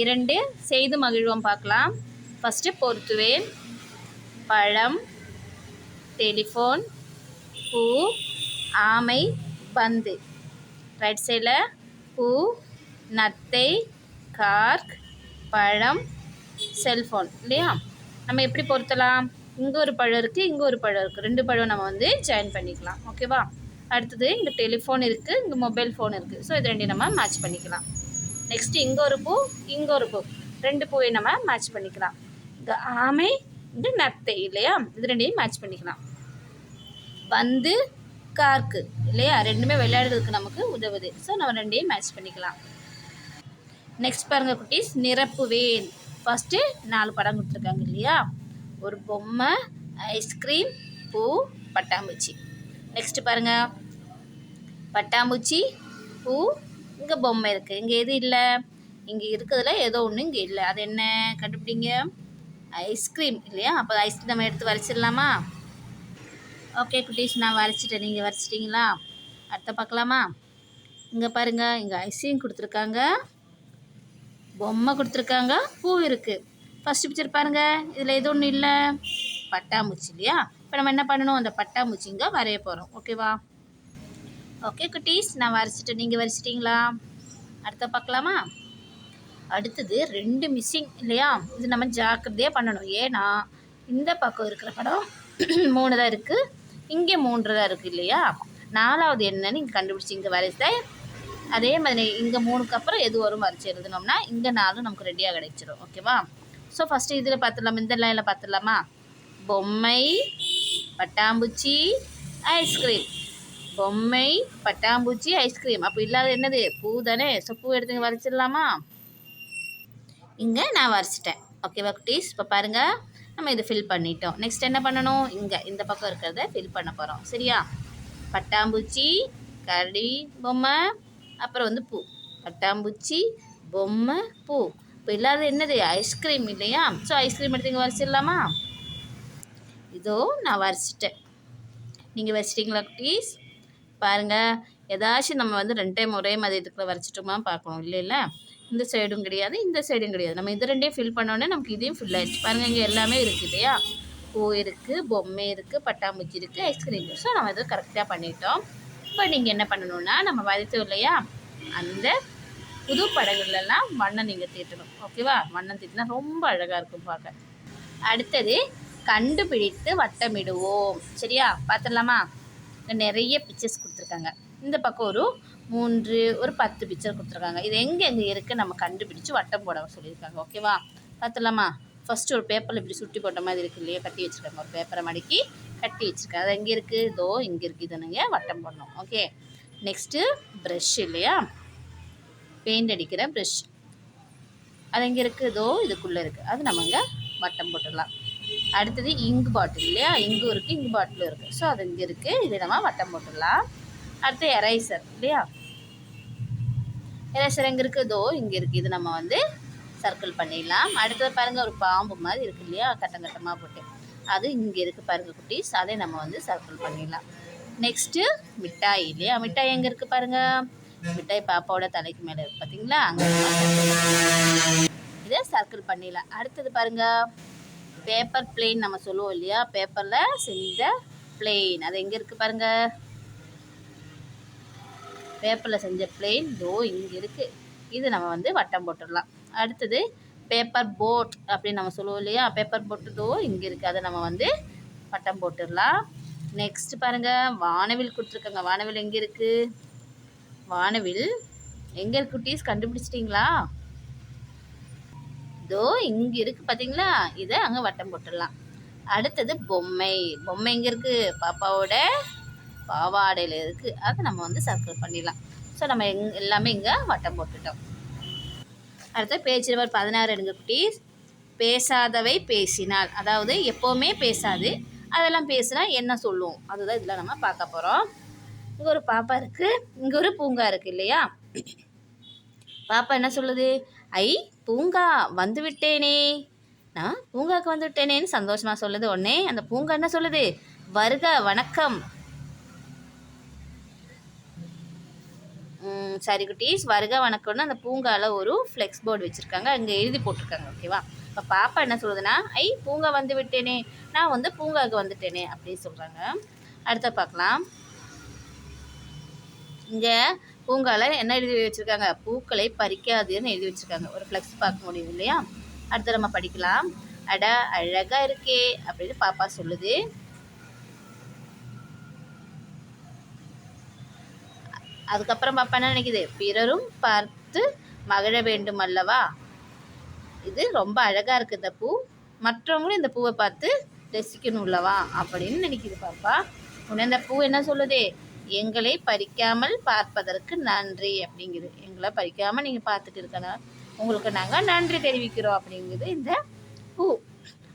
இரண்டு செய்து மகிழ்வோம் பார்க்கலாம். ஃபஸ்ட்டு பொறுத்துவேன் பழம் டெலிஃபோன் பூ ஆமை பந்து. ரைட் சைடில் பூ நத்தை கார்க் பழம் செல்ஃபோன் இல்லையா? நம்ம எப்படி பொருத்தலாம்? இங்கே ஒரு பழம் இருக்குது இங்கே ஒரு பழம் இருக்குது ரெண்டு பழம் நம்ம வந்து ஜாயின் பண்ணிக்கலாம். ஓகேவா அடுத்தது இங்கே டெலிஃபோன் இருக்குது இங்கே மொபைல் ஃபோன் இருக்குது ஸோ இது ரெண்டையும் நம்ம மேட்ச் பண்ணிக்கலாம். நெக்ஸ்ட்டு இங்கே ஒரு பூ இங்கே ஒரு பூ. ரெண்டு பூவை நம்ம மேட்ச் பண்ணிக்கலாம். இங்கே ஆமை இங்கே நத்தை இல்லையா? இது ரெண்டையும் மேட்ச் பண்ணிக்கலாம். பந்து கார்க்கு இல்லையா? ரெண்டுமே விளையாடுறதுக்கு நமக்கு உதவுது. ஸோ நம்ம ரெண்டையும் மேட்ச் பண்ணிக்கலாம். நெக்ஸ்ட் பாருங்கள் குட்டீஸ். நிரப்புவேன் ஃபஸ்ட்டு நாலு படம் கொடுத்துருக்காங்க இல்லையா? ஒரு பொம்மை ஐஸ்கிரீம் பூ பட்டாம்பூச்சி. நெக்ஸ்ட்டு பாருங்கள் பட்டாம்பூச்சி பூ இங்கே பொம்மை இருக்குது இங்கே எது இல்லை? இங்கே இருக்கிறதுல ஏதோ ஒன்று இங்கே இல்லை. அது என்ன? கண்டுபிடிங்க. ஐஸ்கிரீம் இல்லையா? அப்போ ஐஸ்கிரீம் நம்ம எடுத்து வரைச்சிடலாமா? ஓகே குட்டீஸ் நான் வரைச்சிட்டேன். நீங்கள் வரைச்சிட்டிங்களா? அடுத்த பார்க்கலாமா? இங்கே பாருங்கள் இங்கே ஐஸ்கிரீம் கொடுத்துருக்காங்க. பொம்மை கொடுத்துருக்காங்க. பூ இருக்குது ஃபஸ்ட்டு பிக்சர் பாருங்கள் இதில் எது ஒன்றும் இல்லை? பட்டாம்பூச்சி இல்லையா? இப்போ நம்ம என்ன பண்ணணும்? அந்த பட்டாம்பூச்சி இங்கே வரைய போகிறோம் ஓகேவா ஓகே குட்டீஸ் நான் வரைச்சிட்டேன். நீங்கள் வரைச்சிட்டிங்களா? அடுத்த பார்க்கலாமா? அடுத்தது ரெண்டு மிஸ்ஸிங் இல்லையா? இது நம்ம ஜாக்கிரதையாக பண்ணணும். ஏன்னா இந்த பக்கம் இருக்கிற படம் மூணு தான் இருக்குது இங்கே மூன்று தான் இருக்குது இல்லையா? நாலாவது என்னன்னு இங்கே கண்டுபிடிச்சி இங்கே வரைச்சேன் அதே மாதிரி இங்கே மூணுக்கு அப்புறம் எது வரும் வரைச்சி எழுதுனோம்னா இங்கே நாலும் நமக்கு ரெடியாக கிடைச்சிரும். ஓகேவா ஸோ ஃபஸ்ட்டு இதில் பார்த்துடலாமா? இந்த லைனில் பார்த்துடலாமா? பொம்மை பட்டாம்பூச்சி ஐஸ்கிரீம் பொம்மை பட்டாம்பூச்சி ஐஸ்கிரீம் அப்போ இல்லாத என்னது? பூ தானே? ஸோ பூ எடுத்து வரைச்சிடலாமா? இங்கே நான் வரைச்சிட்டேன். ஓகேவா குட்டீஸ்? இப்போ பாருங்கள் நம்ம இதை ஃபில் பண்ணிட்டோம். நெக்ஸ்ட் என்ன பண்ணணும்? இங்கே இந்த பக்கம் இருக்கிறத ஃபில் பண்ண போகிறோம் சரியா? பட்டாம்பூச்சி கரடி பொம்மை அப்புறம் வந்து பூ. பட்டாம்பூச்சி பொம்மை பூ. இப்போ இல்லாத என்னது? ஐஸ்கிரீம் இல்லையா? ஸோ ஐஸ்கிரீம் எடுத்து இங்கே வரைச்சிடலாமா? இதோ நான் வரைச்சிட்டேன். நீங்கள் வச்சிட்டிங்களா குட்டீஸ்? பாருங்கள் ஏதாச்சும் நம்ம வந்து ரெண்டு டைம் ஒரே மாதிரி இதுக்குள்ள வரைச்சிட்டோமா பார்க்கணும். இல்லை இல்லை. இந்த சைடும் கிடையாது இந்த சைடும் கிடையாது. நம்ம இது ரெண்டையும் ஃபில் பண்ணோன்னே நமக்கு இதையும் ஃபில் ஆயிடுச்சு. பாருங்கள் இங்கே எல்லாமே இருக்குது இல்லையா? பூ இருக்குது பொம்மை இருக்குது பட்டாம்பூச்சி இருக்குது ஐஸ்கிரீம் ஸோ நம்ம இதை கரெக்டாக பண்ணிட்டோம். இப்போ நீங்கள் என்ன பண்ணணும்னா நம்ம வரைத்தோம் இல்லையா? அந்த புது படகுலலாம் வண்ணம் நீங்கள் தீட்டணும். ஓகேவா வண்ணம் தீட்டினா ரொம்ப அழகாக இருக்கும் பார்க்க. அடுத்தது கண்டுபிடித்து வட்டமிடுவோம். சரியா? பார்த்துடலாமா? நிறைய பிக்சர்ஸ் கொடுத்துருக்காங்க. இந்த பக்கம் ஒரு மூன்று ஒரு பத்து பிக்சர் கொடுத்துருக்காங்க. இது எங்கே எங்கே இருக்குது நம்ம கண்டுபிடிச்சு வட்டம் போட சொல்லியிருக்காங்க. ஓகேவா பார்த்துலாமா ஃபஸ்ட்டு ஒரு பேப்பரில் இப்படி சுட்டி போட்ட மாதிரி இருக்கு இல்லையா? கட்டி வச்சுருக்காங்க. ஒரு பேப்பரை மடக்கி கட்டி வச்சுருக்காங்க. அது எங்கே இருக்குது இதோ இங்கே இருக்குது இதை நீங்கள் வட்டம் போடணும். ஓகே நெக்ஸ்ட்டு ப்ரெஷ் இல்லையா? பெயிண்ட் அடிக்கிற ப்ரஷ் அது எங்கே இருக்குது இதோ இதுக்குள்ளே இருக்குது அது நம்ம இங்கே வட்டம் போட்டுடலாம். அடுத்தது இங்கு பாட்டில் இல்லையா? இங்கும் இருக்குது இங்கு பாட்டிலும் இருக்குது ஸோ அது இங்கே இருக்குது இதை நம்ம வட்டம் போட்டுடலாம். அடுத்து எரைசர் இல்லையா? எரேசர் எங்கே இருக்குது இதோ இங்கே இருக்குது இது நம்ம வந்து சர்க்கிள் பண்ணிடலாம். அடுத்தது பாருங்கள் ஒரு பாம்பு மாதிரி இருக்குது இல்லையா? கட்டம் கட்டமாக போட்டு. அது இங்கே இருக்குது பாருங்கள் குட்டீஸ். அதை நம்ம வந்து சர்க்கிள் பண்ணிடலாம். நெக்ஸ்ட்டு மிட்டாய் இல்லையா? மிட்டாய் எங்கே இருக்குது பாருங்கள் மிட்டாய் பாப்பாவோட தலைக்கு மேலே இருக்குது பார்த்தீங்களா அங்கே இதை சர்க்கிள் பண்ணிடலாம். அடுத்தது பாருங்கள் பேப்பர் பிளெயின் நம்ம சொல்லுவோம் இல்லையா? பேப்பரில் செஞ்ச பிளெயின் அது எங்கே இருக்குது பாருங்கள் பேப்பரில் செஞ்ச பிளெயின் தோ இங்கே இருக்குது இது நம்ம வந்து வட்டம் போட்டுடலாம். அடுத்தது பேப்பர் போட் அப்படின்னு நம்ம சொல்லுவோம் இல்லையா? பேப்பர் போட்டு தோ இங்கே இருக்குது அதை நம்ம வந்து வட்டம் போட்டுடலாம். நெக்ஸ்ட் பாருங்கள் வானவில் கொடுத்துருக்கோங்க. வானவில் எங்கே இருக்குது வானவில் எங்கே இருக்கு குட்டீஸ்? கண்டுபிடிச்சிட்டிங்களா? இதோ இங்கே இருக்குது பார்த்தீங்களா இதை அங்கே வட்டம் போட்டுடலாம். அடுத்தது பொம்மை. பொம்மை எங்கே இருக்குது பாப்பாவோட பாவாடையில் இருக்குது அதை நம்ம வந்து சர்க்கிள் பண்ணிடலாம். ஸோ நம்ம எங் எல்லாமே இங்கே வட்டம் போட்டுட்டோம். அடுத்த பேஜ் நம்பர் பதினாறு எடுங்க குட்டீஸ். பேசாதவை பேசினால். அதாவது எப்போவுமே பேசாது. அதெல்லாம் பேசினா என்ன சொல்லுவோம் அதுதான் இதில் நம்ம பார்க்க போகிறோம் இங்கே ஒரு பாப்பா இருக்குது இங்கே ஒரு பூங்கா இருக்குது இல்லையா? பாப்பா என்ன சொல்லுது? ஐ பூங்கா வந்துவிட்டேனே. நான் பூங்காவுக்கு வந்துவிட்டேனேன்னு சந்தோஷமாக சொல்லுது உடனே அந்த பூங்கா என்ன சொல்லுது? வருக வணக்கம். சாரி சரி குட்டீஸ் வருக வணக்கம்னு அந்த பூங்காவில் ஒரு ஃப்ளெக்ஸ் போர்டு வச்சுருக்காங்க. அங்கே எழுதி போட்டிருக்காங்க ஓகேவா இப்போ பாப்பா என்ன சொல்லுதுன்னா ஐ பூங்கா வந்து விட்டேனே நான் வந்து பூங்காவுக்கு வந்துட்டேனே அப்படின்னு சொல்கிறாங்க அடுத்த பார்க்கலாம். இங்கே பூங்கால என்ன எழுதி வச்சுருக்காங்க? பூக்களை பறிக்காதுன்னு எழுதி வச்சுருக்காங்க. ஒரு ஃப்ளெக்ஸ் பார்க்க முடியும் இல்லையா? அடுத்து நம்ம படிக்கலாம். அட அழகா இருக்கே அப்படின்னு பாப்பா சொல்லுது. அதுக்கப்புறம் பாப்பா என்ன நினைக்குது? பிறரும் பார்த்து மகிழ வேண்டும் அல்லவா? இது ரொம்ப அழகா இருக்கு இந்த பூ. மற்றவங்களும் இந்த பூவை பார்த்து ரசிக்கணும் அல்லவா? அப்படின்னு நினைக்குது பாப்பா. உடனே இந்த பூ என்ன சொல்லுது? எங்களை பறிக்காமல் பார்ப்பதற்கு நன்றி அப்படிங்குது. எங்களை பறிக்காமல் நீங்கள் பார்த்துட்டு இருக்கணும். உங்களுக்கு நாங்கள் நன்றி தெரிவிக்கிறோம் அப்படிங்குது இந்த பூ.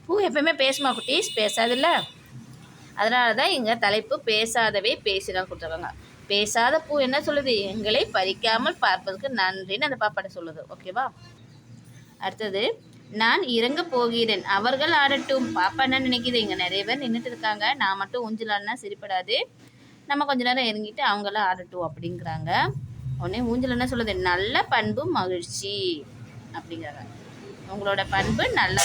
பூ எப்பயுமே பேசுமா குட்டீஸ் பேசாதில்ல? அதனால தான் எங்கள் தலைப்பு பேசாதவே பேசிதான் கொடுத்துருக்காங்க. பேசாத பூ என்ன சொல்லுது? எங்களை பறிக்காமல் பார்ப்பதற்கு நன்றின்னு அந்த பாப்பாட்ட சொல்லுது. ஓகேவா அடுத்தது நான் இறங்க போகிறேன். அவர்கள் ஆடட்டும். பாப்பா என்ன நினைக்கிது? இங்கே நிறைய பேர் நின்றுட்டு இருக்காங்க. நான் மட்டும் ஊஞ்சல் சரிப்படாது. நம்ம கொஞ்ச நேரம் இறங்கிட்டு அவங்களாம் ஆடட்டும் அப்படிங்கிறாங்க. உடனே ஊஞ்சல் என்ன சொல்லுது? நல்ல பண்பு மகிழ்ச்சி அப்படிங்கிறாங்க. உங்களோட பண்பு நல்ல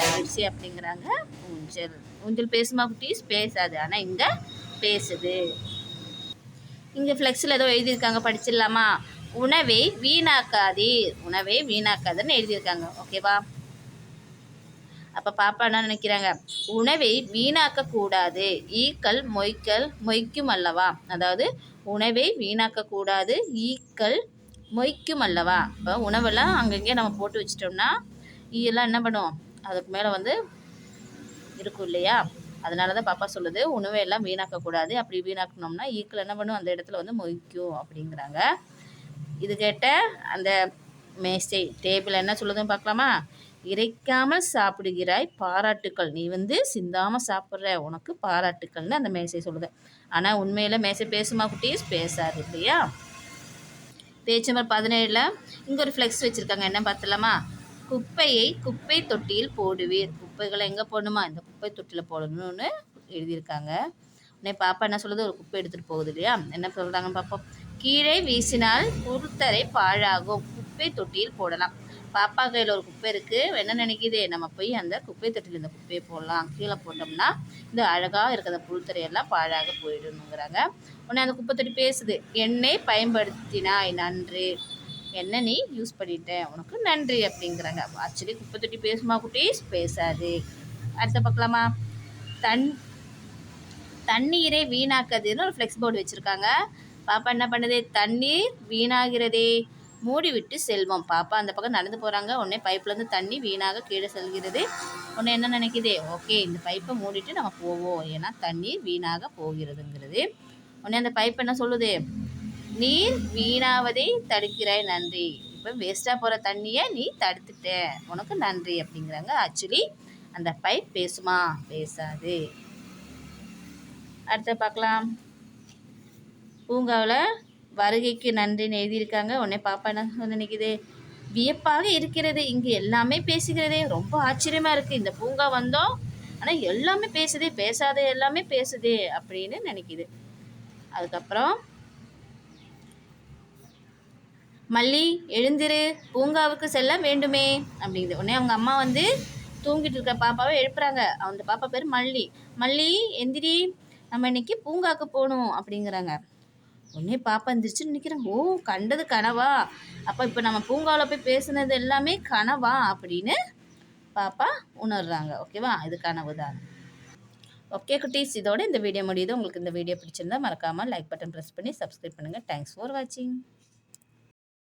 மகிழ்ச்சி அப்படிங்கிறாங்க ஊஞ்சல். ஊஞ்சல் பேசுமா குட்டீஸ்? பேசாது. ஆனால் இங்கே பேசுது. இங்கே ஃப்ளெக்ஸில் ஏதோ எழுதியிருக்காங்க. படிச்சிடலாமா? உணவை வீணாக்காதீர். உணவை வீணாக்காதன்னு எழுதியிருக்காங்க. ஓகேவா அப்போ பாப்பா என்ன நினைக்கிறாங்க? உணவை வீணாக்க கூடாது ஈக்கள் மொய்க்கல் மொய்க்கும் அல்லவா அதாவது உணவை வீணாக்க கூடாது ஈக்கள் மொய்க்கும் அல்லவா இப்போ உணவெல்லாம் அங்கங்கே நம்ம போட்டு வச்சிட்டோம்னா ஈயெல்லாம் என்ன பண்ணுவோம்? அதுக்கு மேலே வந்து இருக்கும் இல்லையா? அதனால தான் பாப்பா சொல்லுது உணவை எல்லாம் வீணாக்கக்கூடாது. அப்படி வீணாக்கணும்னா ஈக்கள் என்ன பண்ணும்? அந்த இடத்துல வந்து மொய்க்கும் அப்படிங்கிறாங்க. இது கேட்ட அந்த மேசை டேபிள் என்ன சொல்லுதுன்னு பார்க்கலாமா? இறைக்காமல் சாப்பிடுகிறாய் பாராட்டுக்கள். நீ வந்து சிந்தாமல் சாப்பிட்ற உனக்கு பாராட்டுக்கள்னு அந்த மேசை சொல்லுது. ஆனால் உண்மையில் மேசை பேசுமா குட்டீஸ்? பேசாது இல்லையா? பேச்சு நம்பர் பதினேழில் இங்கே ஒரு ஃப்ளெக்ஸ் வச்சுருக்காங்க. என்ன பார்த்துலாமா குப்பையை குப்பை தொட்டியில் போடுவீர். குப்பைகளை எங்கே போடணுமா? இந்த குப்பை தொட்டியில் போடணும்னு எழுதியிருக்காங்க. உடனே பாப்பா என்ன சொல்லுது? ஒரு குப்பை எடுத்துகிட்டு போகுது இல்லையா? என்ன சொல்கிறாங்கன்னு பார்ப்போம் கீழே வீசினால் குருத்தரை பாழாகும். குப்பை தொட்டியில் போடலாம். பாப்பா கையில் ஒரு குப்பை இருக்குது என்ன நினைக்கிதே? நம்ம போய் அந்த குப்பை தொட்டியில் இந்த குப்பையை போடலாம். கீழே போட்டோம்னா இந்த அழகாக இருக்கிற புல்தரையெல்லாம் பாழாக போயிடணுங்கிறாங்க உடனே அந்த குப்பை தொட்டி பேசுது. எண்ணெய் பயன்படுத்தினாய் நன்று. என்ன நீ யூஸ் பண்ணிட்டேன் உனக்கு நன்றி அப்படிங்கிறாங்க. ஆக்சுவலி குப்பை தொட்டி பேசுமா குட்டீஸ் பேசாது. அடுத்த பார்க்கலாமா? தன் தண்ணீரை வீணாக்காதுன்னு ஒரு ஃப்ளெக்ஸ் போர்டு வச்சுருக்காங்க. பாப்பா என்ன பண்ணுது? தண்ணீர் வீணாகிறதே. மூடிவிட்டு செல்வோம். பாப்பா அந்த பக்கம் நடந்து போகிறாங்க உடனே பைப்லேருந்து தண்ணி வீணாக கீழே செல்கிறது. உடனே என்ன நினைக்குது? ஓகே இந்த பைப்பை மூடிட்டு நம்ம போவோம். ஏன்னா தண்ணீர் வீணாக போகிறதுங்கிறது. உடனே அந்த பைப் என்ன சொல்லுது? நீர் வீணாவதை தடுக்கிறாய் நன்றி. இப்போ வேஸ்ட்டாக போகிற தண்ணியை நீ தடுத்துட்ட. உனக்கு நன்றி அப்படிங்கிறாங்க. ஆக்சுவலி அந்த பைப் பேசுமா? பேசாது. அடுத்து பார்க்கலாம். பூங்காவில் வருகைக்கு நன்றின்னு எழுதியிருக்காங்க. உடனே பாப்பா என்ன நினைக்குது? வியப்பாக இருக்கிறது. இங்கு எல்லாமே பேசுகிறதே. ரொம்ப ஆச்சரியமாக இருக்குது இந்த பூங்கா வந்தோம். ஆனால் எல்லாமே பேசுதே. பேசாத. எல்லாமே பேசுதே அப்படின்னு நினைக்கிது. அதுக்கப்புறம் மல்லி எழுந்திரு. பூங்காவுக்கு செல்ல வேண்டுமே. அப்படிங்குது. உடனே அவங்க அம்மா வந்து தூங்கிட்டு இருக்க பாப்பாவை எழுப்புறாங்க. அந்த பாப்பா பேர் மல்லி. மல்லி எந்திரி. நம்ம இன்னைக்கு பூங்காவுக்கு போகணும் அப்படிங்கிறாங்க. உடனே பாப்பா எந்திரிச்சு நினைக்கிறேன் ஓ கண்டது கனவா? அப்போ இப்போ நம்ம பூங்காவில் போய் பேசுனது எல்லாமே கனவா? அப்படின்னு பாப்பா உணர்றாங்க. ஓகேவா? இது கனவு தான். ஓகே குட்டீஸ். இதோட இந்த வீடியோ முடியுது. உங்களுக்கு இந்த வீடியோ பிடிச்சிருந்தா மறக்காமல் லைக் பட்டன் ப்ரெஸ் பண்ணி சப்ஸ்கிரைப் பண்ணுங்கள் தேங்க்ஸ் ஃபார் வாட்சிங்